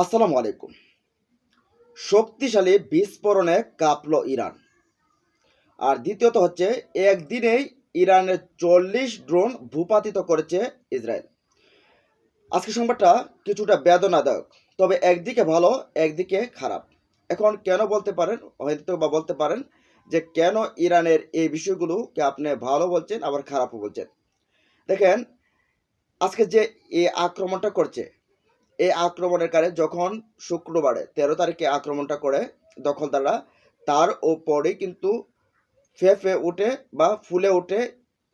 আসসালামু আলাইকুম। শক্তিশালী বিস্ফোরণে কাঁপল ইরান। আর দ্বিতীয়ত হচ্ছে, একদিনেই ইরানের চল্লিশ ড্রোন ভূপাতিত করেছে ইসরায়েল। আজকে সংবাদটা কিছুটা বেদনাদায়ক, তবে একদিকে ভালো, একদিকে খারাপ। এখন কেন বলতে পারেন, হয়তো বা বলতে পারেন যে কেন ইরানের এই বিষয়গুলোকে আপনি ভালো বলছেন, আবার খারাপও বলছেন। দেখেন, আজকে যে এই আক্রমণটা করছে এই আক্রমণের কারণে যখন শুক্রবারে তেরো তারিখে আক্রমণটা করে দখলদাররা, তার ওপরে কিন্তু ফেফে উঠে বা ফুলে উঠে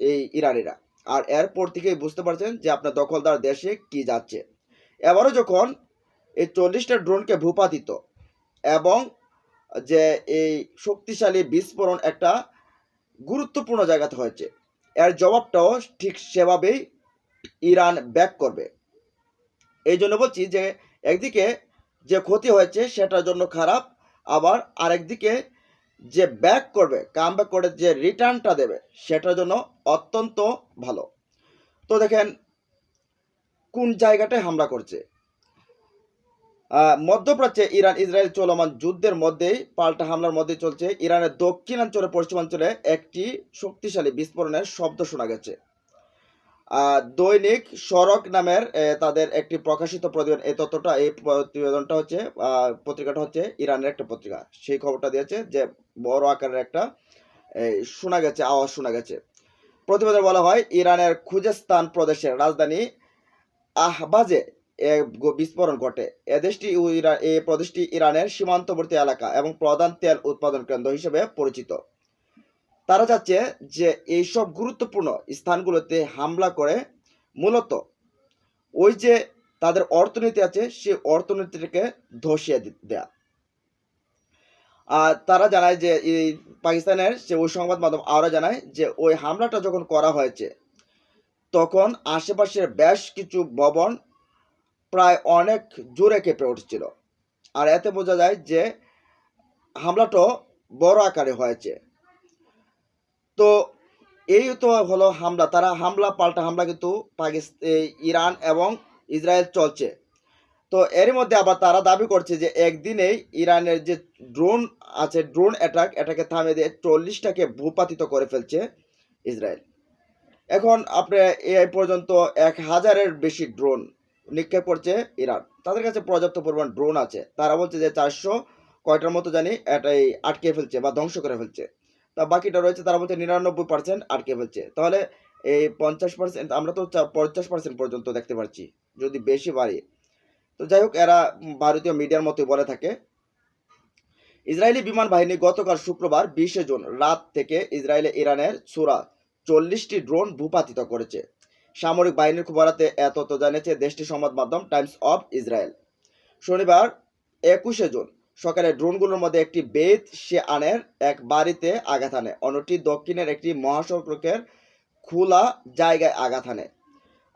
এই ইরানিরা। আর এরপর থেকেই বুঝতে পারছেন যে আপনার দখলদার দেশে কি যাচ্ছে। এবারও যখন এই চল্লিশটা ড্রোনকে ভূপাতিত এবং যে এই শক্তিশালী বিস্ফোরণ একটা গুরুত্বপূর্ণ জায়গাতে হয়েছে, এর জবাবটাও ঠিক সেভাবেই ইরান ব্যাক করবে। এই জন্য বলছি যে একদিকে যে ক্ষতি হয়েছে সেটার জন্য খারাপ, আবার আরেকদিকে যে ব্যাক করবে কাম ব্যাক করে যে রিটার্নটা দেবে, সেটার জন্য অত্যন্ত ভালো। তো দেখেন, কোন জায়গাটায় হামলা করছে? মধ্যপ্রাচ্যে ইরান ইসরায়েল চলমান যুদ্ধের মধ্যেই পাল্টা হামলার মধ্যে চলছে। ইরানের দক্ষিণাঞ্চলে, পশ্চিমাঞ্চলে একটি শক্তিশালী বিস্ফোরণের শব্দ শোনা গেছে। দৈনিক সড়ক নামের তাদের একটি প্রকাশিত প্রতিবেদন এই তথ্যটা, এই প্রতিবেদনটা হচ্ছে পত্রিকাটা হচ্ছে ইরানের একটা পত্রিকা। সেই খবরটা দিয়েছে যে, বড় আকারের একটা শোনা গেছে, আওয়াজ শোনা গেছে। প্রতিবেদনে বলা হয়, ইরানের খুজেস্তান প্রদেশের রাজধানী আহবাজে বিস্ফোরণ ঘটে। এ দেশটি ও ইরা- এই প্রদেশটি ইরানের সীমান্তবর্তী এলাকা এবং প্রধান তেল উৎপাদন কেন্দ্র হিসেবে পরিচিত। তারা চাচ্ছে যে এইসব গুরুত্বপূর্ণ স্থানগুলোতে হামলা করে মূলত ওই যে তাদের অর্থনীতি আছে সেই অর্থনীতিটাকে ধসিয়ে দেয়া। আর তারা জানায় যে এই পাকিস্তানের যে ওই সংবাদ মাধ্যম আরও জানায় যে ওই হামলাটা যখন করা হয়েছে, তখন আশেপাশের বেশ কিছু ভবন প্রায় অনেক জোরে কেঁপে উঠছিল। আর এতে বোঝা যায় যে হামলাটা বড় আকারে হয়েছে। তো এই তো হলো হামলা। তারা হামলা, পাল্টা হামলা কিন্তু ইরান এবং ইসরায়েল চলছে। তো এর মধ্যে আবার তারা দাবি করছে যে একদিনেই ইরানের যে ড্রোন আছে, ড্রোন অ্যাটাক, এটাকে থামিয়ে দিয়ে চল্লিশটাকে ভূপাতিত করে ফেলছে ইসরায়েল। এখন আপনি এই পর্যন্ত এক হাজারের বেশি ড্রোন নিক্ষেপ করছে ইরান। তাদের কাছে পর্যাপ্ত পরিমাণ ড্রোন আছে। তারা বলছে যে চারশো কয়টার মতো জানি এটাই আটকে ফেলছে বা ধ্বংস করে ফেলছে। তা বাকিটা রয়েছে, তার মধ্যে নিরানব্বই পার্সেন্ট আটকে ফেলছে তাহলে এই পঞ্চাশ পার্সেন্ট আমরা তো পঞ্চাশ পার্সেন্ট পর্যন্ত দেখতে পাচ্ছি যদি বেশি বাড়ি। তো যাই হোক, এরা ভারতীয় মিডিয়ার মতোই বলে থাকে। ইসরায়েলি বিমান বাহিনী গতকাল শুক্রবার বিশে জুন রাত থেকে ইসরায়েলে ইরানের সুরা চল্লিশটি ড্রোন ভূপাতিত করেছে। সামরিক বাহিনীর খবরাতে এত জানিয়েছে দেশটির সংবাদ মাধ্যম টাইমস অফ ইসরায়েল। শনিবার একুশে জুন সকালে ড্রোনগুলোর মধ্যে একটি বেত সে আনের এক বাড়িতে আঘাত আনে। অন্যটি দক্ষিণের একটি মহাসড়কের খোলা জায়গায় আঘাত আনে।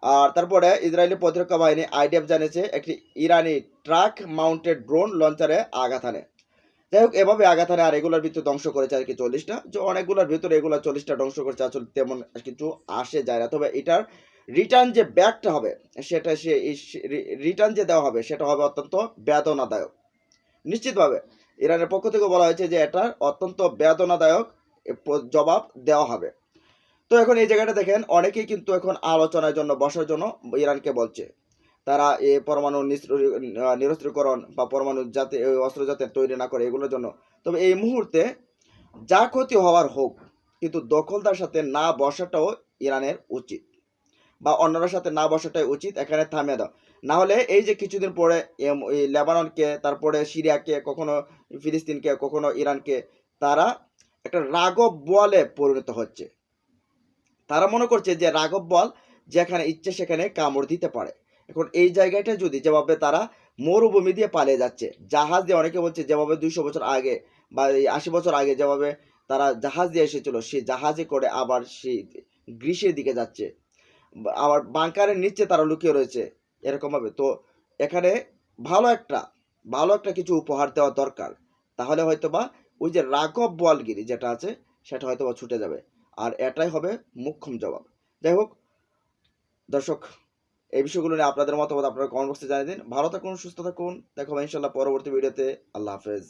আর তারপরে ইসরায়েলি প্রতিরক্ষা বাহিনী আইডিএফ জানিয়েছে, একটি ইরানি ট্রাক মাউন্টেড ড্রোন লঞ্চারে আঘাত আনে। যাই হোক, এভাবে আঘাত আনে আর এগুলোর ভিতরে ধ্বংস করেছে আর কি চল্লিশটা। যে অনেকগুলোর ভিতরে এগুলো চল্লিশটা ধ্বংস করেছে, আসলে তেমন কিছু আসে যায় না। তবে এটার রিটার্ন যে ব্যাকটা হবে, সেটা সে রিটার্ন যে দেওয়া হবে, সেটা হবে অত্যন্ত বেদনাদায়ক। নিশ্চিতভাবে ইরানের পক্ষ থেকে বলা হয়েছে যে এটার অত্যন্ত বেদনাদায়ক জবাব দেওয়া হবে। তো এখন এই জায়গাটা দেখেন, অনেকেই কিন্তু এখন আলোচনার জন্য, বসার জন্য ইরানকে বলছে। তারা এই পরমাণু নিরস্ত্রীকরণ বা পরমাণু যাতে অস্ত্র যাতে তৈরি না করে এগুলোর জন্য। তবে এই মুহূর্তে যা ক্ষতি হওয়ার হোক, কিন্তু দখলদার সাথে না বসাটাও ইরানের উচিত। বা অন্যদের সাথে না বসাটাই উচিত, এখানে থামিয়ে দাও। না হলে এই যে কিছুদিন পরে লেবাননকে, তারপরে সিরিয়াকে, কখনো ফিলিস্তিনকে, কখনো ইরানকে, তারা একটা রাগব বলে পরিণত হচ্ছে। তারা মনে করছে যে রাগব বল যেখানে ইচ্ছে সেখানে কামড় দিতে পারে। এখন এই জায়গাটা যদি যেভাবে তারা মরুভূমি দিয়ে পালিয়ে যাচ্ছে, জাহাজ দিয়ে অনেকে বলছে যেভাবে দুইশো বছর আগে বা এই আশি বছর আগে যেভাবে তারা জাহাজ দিয়ে এসেছিল সেই জাহাজে করে আবার সেই গ্রীষ্মের দিকে যাচ্ছে। আবার বাংকারের নিচে তারা লুকিয়ে রয়েছে এরকমভাবে। তো এখানে ভালো একটা ভালো একটা কিছু উপহার দেওয়া দরকার। তাহলে হয়তো বা ওই যে রাঘব বলগিরি যেটা আছে, সেটা হয়তো বা ছুটে যাবে। আর এটাই হবে মুখ্যম জবাব। যাই হোক, দর্শক, এই বিষয়গুলো নিয়ে আপনাদের মতামত আপনারা কমেন্ট বক্সে জানিয়ে দিন। ভালো থাকুন, সুস্থ থাকুন। দেখো ইনশাল্লাহ পরবর্তী ভিডিওতে। আল্লাহ হাফেজ।